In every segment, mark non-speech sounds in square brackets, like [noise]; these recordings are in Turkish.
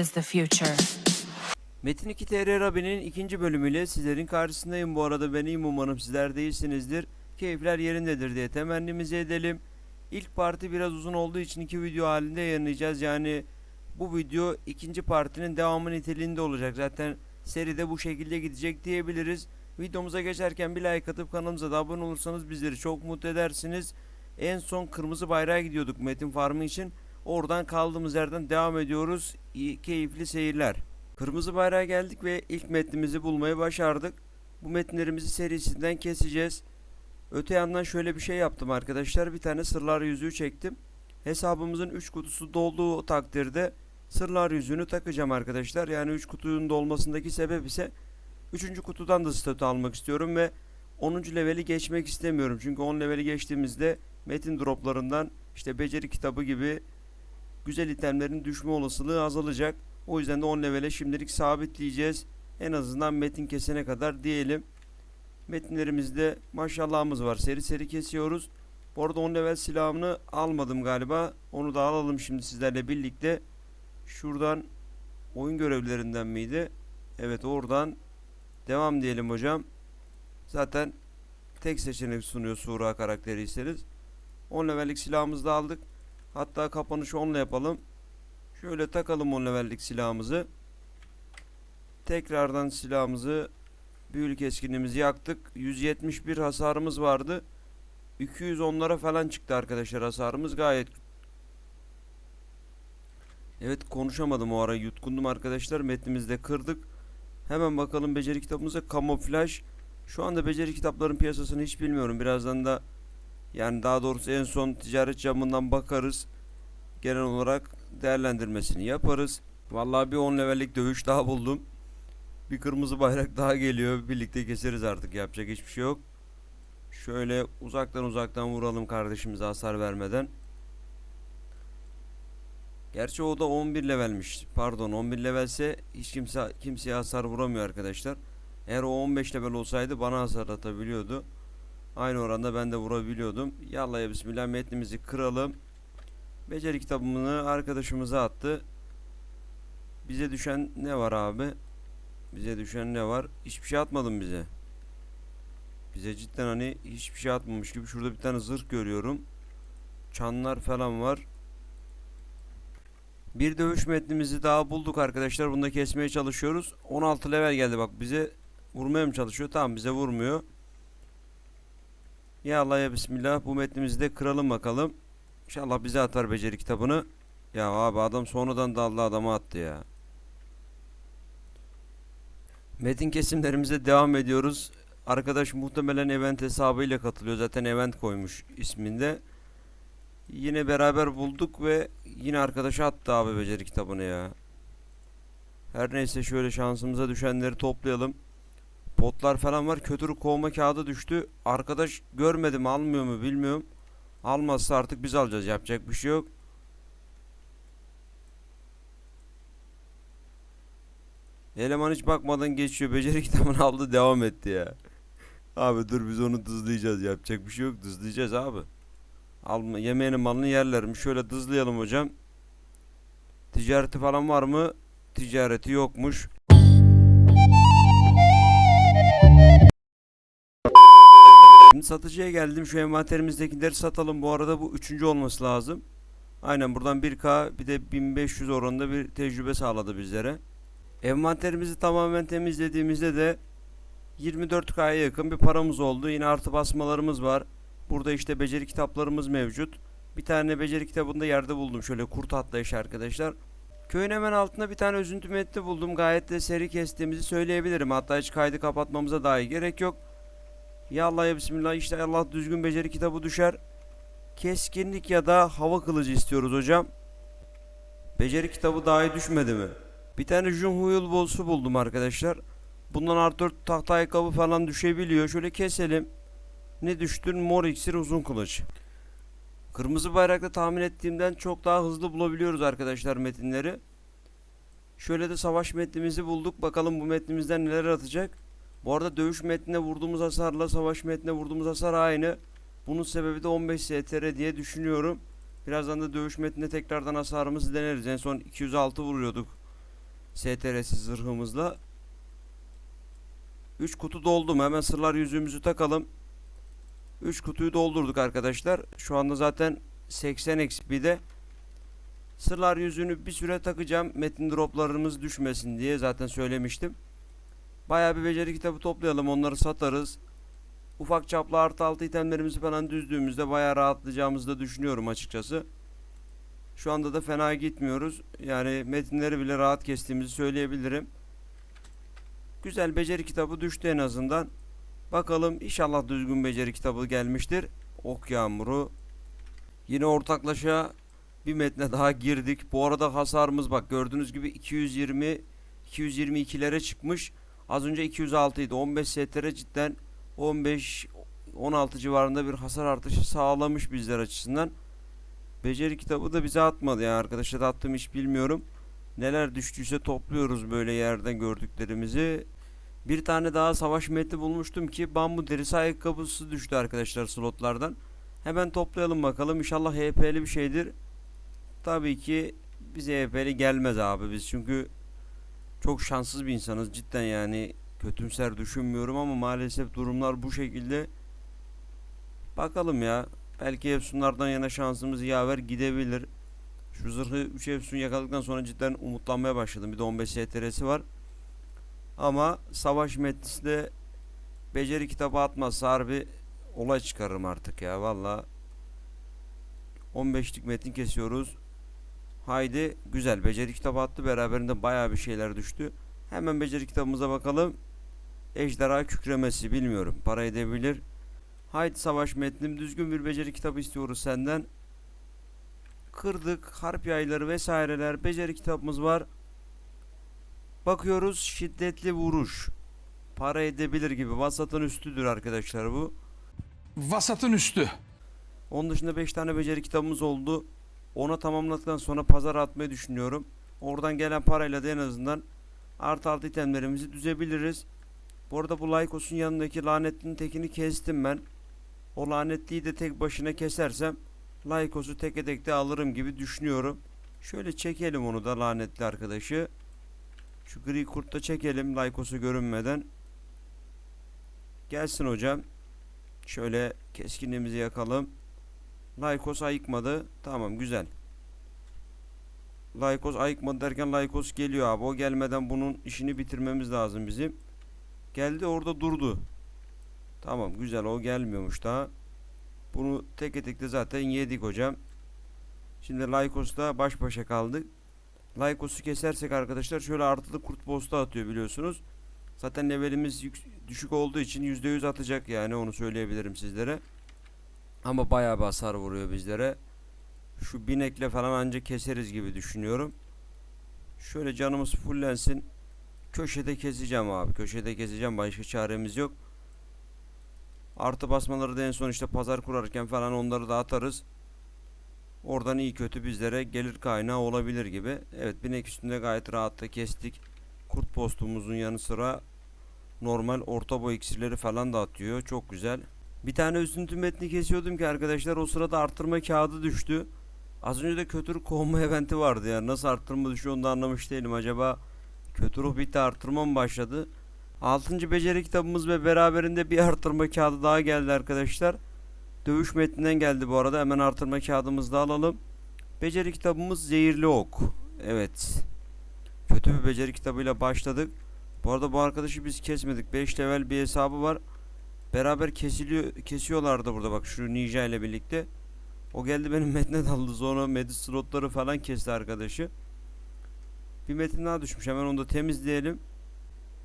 İs the future. Metin 2 TR Rabi'nin ikinci bölümüyle sizlerin karşısındayım. Bu arada ben iyiyim umarım sizler de iyisinizdir. Keyifler yerindedir diye temennimizi edelim. İlk parti biraz uzun olduğu için iki video halinde yayınlayacağız. Yani bu video ikinci partinin devamı niteliğinde olacak. Zaten seride bu şekilde gidecek diyebiliriz. Videomuza geçerken bir like atıp kanalımıza da abone olursanız bizleri çok mutlu edersiniz. En son kırmızı bayrağa gidiyorduk Metin Farmı için. Oradan kaldığımız yerden devam ediyoruz. İyi, keyifli seyirler. Kırmızı bayrağa geldik ve ilk metnimizi bulmayı başardık. Bu metinlerimizi serisinden keseceğiz. Öte yandan şöyle bir şey yaptım arkadaşlar. Bir tane sırlar yüzüğü çektim. Hesabımızın 3 kutusu dolduğu takdirde sırlar yüzüğünü takacağım arkadaşlar. Yani 3 kutunun dolmasındaki sebep ise 3. kutudan da statü almak istiyorum ve 10. leveli geçmek istemiyorum. Çünkü 10 leveli geçtiğimizde metin droplarından işte beceri kitabı gibi güzel itemlerin düşme olasılığı azalacak. O yüzden de 10 levele şimdilik sabitleyeceğiz. En azından metin kesene kadar diyelim. Metinlerimizde maşallahımız var. Seri seri kesiyoruz. Bu arada 10 level silahımını almadım galiba. Onu da alalım şimdi sizlerle birlikte. Şuradan oyun görevlerinden miydi? Evet oradan devam diyelim hocam. Zaten tek seçenek sunuyor Sura karakteriyseniz. 10 levellik silahımızı da aldık. Hatta kapanışı 10'la yapalım. Şöyle takalım 10 levellik silahımızı. Tekrardan silahımızı büyülü keskinliğimizi yaktık. 171 hasarımız vardı. 210'lara falan çıktı arkadaşlar hasarımız gayet. Evet konuşamadım o ara yutkundum arkadaşlar. Metnimizde kırdık. Hemen bakalım beceri kitabımıza kamuflaj. Şu anda beceri kitapların piyasasını hiç bilmiyorum. Birazdan da yani daha doğrusu en son ticaret camından bakarız. Genel olarak değerlendirmesini yaparız. Vallahi bir 10 levellik dövüş daha buldum. Bir kırmızı bayrak daha geliyor. Birlikte keseriz artık. Yapacak hiçbir şey yok. Şöyle uzaktan uzaktan vuralım kardeşimize hasar vermeden. Gerçi o da 11 levelmiş. Pardon 11 levelse hiç kimse kimseye hasar vuramıyor arkadaşlar. Eğer o 15 level olsaydı bana hasar atabiliyordu. Aynı oranda ben de vurabiliyordum. Yallah ya bismillah metnimizi kıralım. Beceri kitabını arkadaşımıza attı. Bize düşen ne var abi? Bize düşen ne var? Hiçbir şey atmadın bize. Bize cidden hani hiçbir şey atmamış gibi. Şurada bir tane zırh görüyorum. Çanlar falan var. Bir dövüş metnimizi daha bulduk arkadaşlar. Bunu da kesmeye çalışıyoruz. 16 level geldi bak bize vurmaya mı çalışıyor? Tamam bize vurmuyor. Ya Allah ya Bismillah bu metnimizi de kıralım bakalım. İnşallah bize atar beceri kitabını. Ya abi adam sonradan daldı adama attı ya. Metin kesimlerimize devam ediyoruz. Arkadaş muhtemelen event hesabıyla katılıyor. Zaten event koymuş isminde. Yine beraber bulduk ve yine arkadaşa attı abi beceri kitabını ya. Her neyse şöyle şansımıza düşenleri toplayalım. Potlar falan var. Kötürü kovma kağıdı düştü. Arkadaş görmedim almıyor mu bilmiyorum. Almazsa artık biz alacağız. Yapacak bir şey yok. Eleman hiç bakmadan geçiyor. Beceri [laughs] kitabını aldı devam etti ya. Abi dur biz onu dızlayacağız. Yapacak bir şey yok. Dızlayacağız abi. Alma, yemeğinin malını yerlerim. Şöyle dızlayalım hocam. Ticareti falan var mı? Ticareti yokmuş. Şimdi satıcıya geldim. Şu envanterimizdekileri satalım. Bu arada bu üçüncü olması lazım. Aynen buradan 1K bir de 1500 oranında bir tecrübe sağladı bizlere. Envanterimizi tamamen temizlediğimizde de 24K'ya yakın bir paramız oldu. Yine artı basmalarımız var. Burada işte beceri kitaplarımız mevcut. Bir tane beceri kitabını da yerde buldum. Şöyle kurt atlayış arkadaşlar. Köyün hemen altında bir tane üzüntü metni buldum. Gayet de seri kestiğimizi söyleyebilirim. Hatta hiç kaydı kapatmamıza dahi gerek yok. Ya Allah ya Bismillah işte Allah düzgün beceri kitabı düşer. Keskinlik ya da hava kılıcı istiyoruz hocam. Beceri kitabı dahi düşmedi mi? Bir tane Junhuyul bolsu buldum arkadaşlar. Bundan artı 4 tahta ayakkabı falan düşebiliyor. Şöyle keselim. Ne düştün? Mor iksir uzun kılıç. Kırmızı bayrakta tahmin ettiğimden çok daha hızlı bulabiliyoruz arkadaşlar metinleri. Şöyle de savaş metnimizi bulduk. Bakalım bu metnimizden neler atacak. Bu arada dövüş metnine vurduğumuz hasarla savaş metnine vurduğumuz hasar aynı. Bunun sebebi de 15 STR diye düşünüyorum. Birazdan da dövüş metninde tekrardan hasarımızı deneriz. En son 206 vuruyorduk. STR'siz zırhımızla. 3 kutu doldum. Hemen sırlar yüzüğümüzü takalım. 3 kutuyu doldurduk arkadaşlar. Şu anda zaten 80 XP'de. Sırlar yüzüğünü bir süre takacağım. Metin droplarımız düşmesin diye zaten söylemiştim. Bayağı bir beceri kitabı toplayalım. Onları satarız. Ufak çaplı artı altı itemlerimizi falan düzdüğümüzde bayağı rahatlayacağımızı da düşünüyorum açıkçası. Şu anda da fena gitmiyoruz. Yani metinleri bile rahat kestiğimizi söyleyebilirim. Güzel beceri kitabı düştü en azından. Bakalım inşallah düzgün beceri kitabı gelmiştir. Ok yağmuru. Yine ortaklaşa bir metne daha girdik. Bu arada hasarımız bak gördüğünüz gibi 220 222'lere çıkmış. Az önce 206 idi. 15 STR cidden 15 16 civarında bir hasar artışı sağlamış bizler açısından. Beceri kitabı da bize atmadı yani arkadaşlar attım hiç bilmiyorum. Neler düştüyse topluyoruz böyle yerden gördüklerimizi. Bir tane daha savaş metni bulmuştum ki bambu derisi ayakkabısı düştü arkadaşlar slotlardan. Hemen toplayalım bakalım. İnşallah HP'li bir şeydir. Tabii ki bize HP'li gelmez abi biz çünkü çok şanssız bir insanız cidden yani kötümser düşünmüyorum ama maalesef durumlar bu şekilde. Bakalım ya. Belki Efsunlardan yana şansımız yaver gidebilir. Şu zırhı 3 Efsun yakaladıktan sonra cidden umutlanmaya başladım. Bir de 15 STR'si var. Ama savaş metnisi de beceri kitabı atmazsa harbi olay çıkarırım artık ya valla. 15'lik metin kesiyoruz. Haydi güzel beceri kitabı attı beraberinde baya bir şeyler düştü. Hemen beceri kitabımıza bakalım. Ejderha kükremesi bilmiyorum para edebilir. Haydi savaş metnim düzgün bir beceri kitabı istiyoruz senden. Kırdık harp yayları vesaireler beceri kitabımız var. Bakıyoruz şiddetli vuruş. Para edebilir gibi vasatın üstüdür arkadaşlar bu. Vasatın üstü. Onun dışında 5 tane beceri kitabımız oldu. Ona tamamladıktan sonra pazara atmayı düşünüyorum. Oradan gelen parayla da en azından artı altı itemlerimizi düzebiliriz. Bu arada bu Lycos'un yanındaki lanetlinin tekini kestim ben. O lanetliyi de tek başına kesersem Lycos'u tek tekte alırım gibi düşünüyorum. Şöyle çekelim onu da lanetli arkadaşı. Şu gri kurtta çekelim Lycos'u görünmeden. Gelsin hocam. Şöyle keskinliğimizi yakalım. Lycos ayıkmadı. Tamam güzel. Lycos ayıkmadı derken Lycos geliyor abi. O gelmeden bunun işini bitirmemiz lazım bizim. Geldi orada durdu. Tamam güzel o gelmiyormuş daha. Bunu tek etekte zaten yedik hocam. Şimdi Lycos'ta baş başa kaldık. Lycos'u kesersek arkadaşlar şöyle artılı kurt posta atıyor biliyorsunuz. Zaten levelimiz düşük olduğu için %100 atacak yani onu söyleyebilirim sizlere. Ama bayağı bir hasar vuruyor bizlere. Şu binekle falan ancak keseriz gibi düşünüyorum. Şöyle canımız fullensin. Köşede keseceğim abi. Köşede keseceğim. Başka çaremiz yok. Artı basmaları da en son işte pazar kurarken falan onları da atarız. Oradan iyi kötü bizlere gelir kaynağı olabilir gibi. Evet binek üstünde gayet rahat da kestik. Kurt postumuzun yanı sıra normal orta boy iksirleri falan da atıyor. Çok güzel. Bir tane üzüntü metni kesiyordum ki arkadaşlar o sırada arttırma kağıdı düştü. Az önce de kötü kovma [laughs] eventi vardı ya. Nasıl arttırma düşüyor onu da anlamış değilim. Acaba kötü ruh bitti arttırma mı başladı? 6. beceri kitabımız ve beraberinde bir arttırma kağıdı daha geldi arkadaşlar. Dövüş metninden geldi bu arada. Hemen artırma kağıdımızı da alalım. Beceri kitabımız zehirli ok. Evet. Kötü bir beceri kitabıyla başladık. Bu arada bu arkadaşı biz kesmedik. 5 level bir hesabı var. Beraber kesiliyor kesiyorlardı burada bak şu ninja ile birlikte. O geldi benim [laughs] metne daldı sonra medi slotları falan kesti arkadaşı. Bir metin daha düşmüş hemen onu da temizleyelim.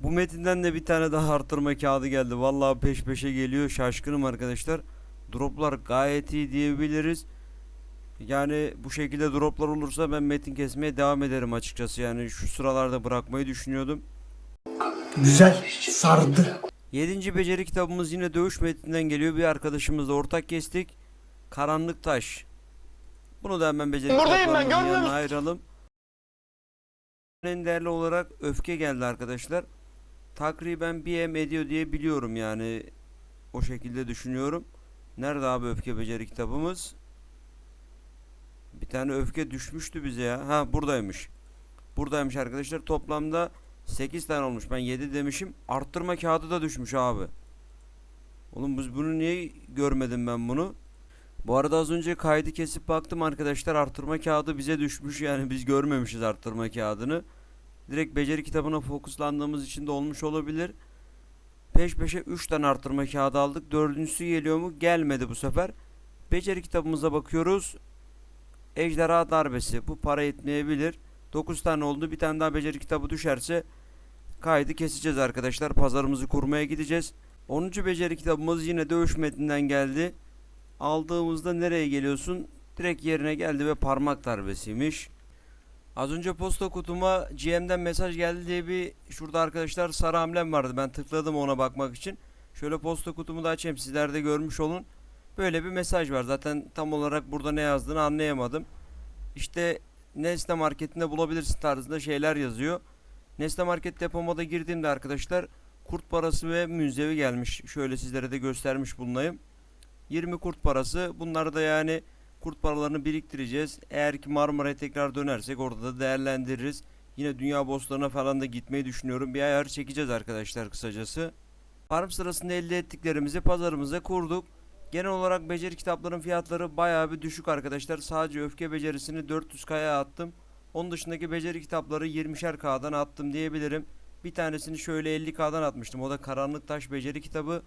Bu metinden de bir tane daha arttırma kağıdı geldi. Vallahi peş peşe geliyor. Şaşkınım arkadaşlar. Droplar gayet iyi diyebiliriz. Yani bu şekilde droplar olursa ben metin kesmeye devam ederim açıkçası. Yani şu sıralarda bırakmayı düşünüyordum. Güzel, sardı. 7. beceri kitabımız yine dövüş metninden geliyor. Bir arkadaşımızla ortak kestik. Karanlık Taş. Bunu da hemen beceri Buradayım ben, görmüyor musun? ayıralım. En değerli olarak öfke geldi arkadaşlar. Takriben bir em ediyor diye biliyorum yani. O şekilde düşünüyorum. Nerede abi öfke beceri kitabımız? Bir tane öfke düşmüştü bize ya. Ha buradaymış. Buradaymış arkadaşlar. Toplamda 8 tane olmuş. Ben 7 demişim. Arttırma kağıdı da düşmüş abi. Oğlum biz bunu niye görmedim ben bunu? Bu arada az önce kaydı kesip baktım arkadaşlar arttırma kağıdı bize düşmüş yani biz görmemişiz arttırma kağıdını. Direkt beceri kitabına fokuslandığımız için de olmuş olabilir. Peş peşe 3 tane arttırma kağıdı aldık. Dördüncüsü geliyor mu? Gelmedi bu sefer. Beceri kitabımıza bakıyoruz. Ejderha darbesi. Bu para etmeyebilir. 9 tane oldu. Bir tane daha beceri kitabı düşerse kaydı keseceğiz arkadaşlar. Pazarımızı kurmaya gideceğiz. 10. beceri kitabımız yine dövüş metninden geldi. Aldığımızda nereye geliyorsun? Direkt yerine geldi ve parmak darbesiymiş. Az önce posta kutuma GM'den mesaj geldi diye bir şurada arkadaşlar sarı hamlem vardı. Ben tıkladım ona bakmak için. Şöyle posta kutumu da açayım sizler de görmüş olun. Böyle bir mesaj var. Zaten tam olarak burada ne yazdığını anlayamadım. İşte Nesne marketinde bulabilirsin tarzında şeyler yazıyor. Nesne market depoma da girdiğimde arkadaşlar kurt parası ve münzevi gelmiş. Şöyle sizlere de göstermiş bulunayım. 20 kurt parası. Bunları da yani kurt paralarını biriktireceğiz. Eğer ki Marmara'ya tekrar dönersek orada da değerlendiririz. Yine Dünya Bostanı'na falan da gitmeyi düşünüyorum. Bir ayar çekeceğiz arkadaşlar kısacası. Farm sırasında elde ettiklerimizi pazarımıza kurduk. Genel olarak beceri kitapların fiyatları bayağı bir düşük arkadaşlar. Sadece öfke becerisini 400k'ya attım. Onun dışındaki beceri kitapları 20'şer K'dan attım diyebilirim. Bir tanesini şöyle 50K'dan atmıştım. O da Karanlık Taş Beceri kitabı.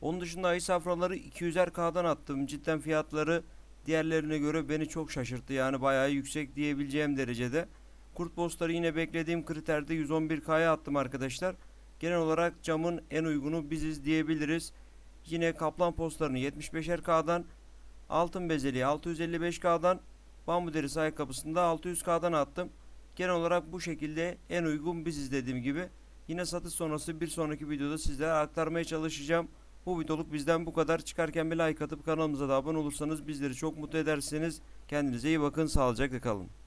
Onun dışında ayı safraları 200'er K'dan attım. Cidden fiyatları diğerlerine göre beni çok şaşırttı. Yani bayağı yüksek diyebileceğim derecede. Kurt bossları yine beklediğim kriterde 111K'ya attım arkadaşlar. Genel olarak camın en uygunu biziz diyebiliriz. Yine kaplan postlarını 75'er K'dan, altın bezeliği 655K'dan, bambu derisi ayakkabısında 600K'dan attım. Genel olarak bu şekilde en uygun biziz dediğim gibi. Yine satış sonrası bir sonraki videoda sizlere aktarmaya çalışacağım. Bu videoluk bizden bu kadar. Çıkarken bir like atıp kanalımıza da abone olursanız bizleri çok mutlu edersiniz. Kendinize iyi bakın. Sağlıcakla kalın.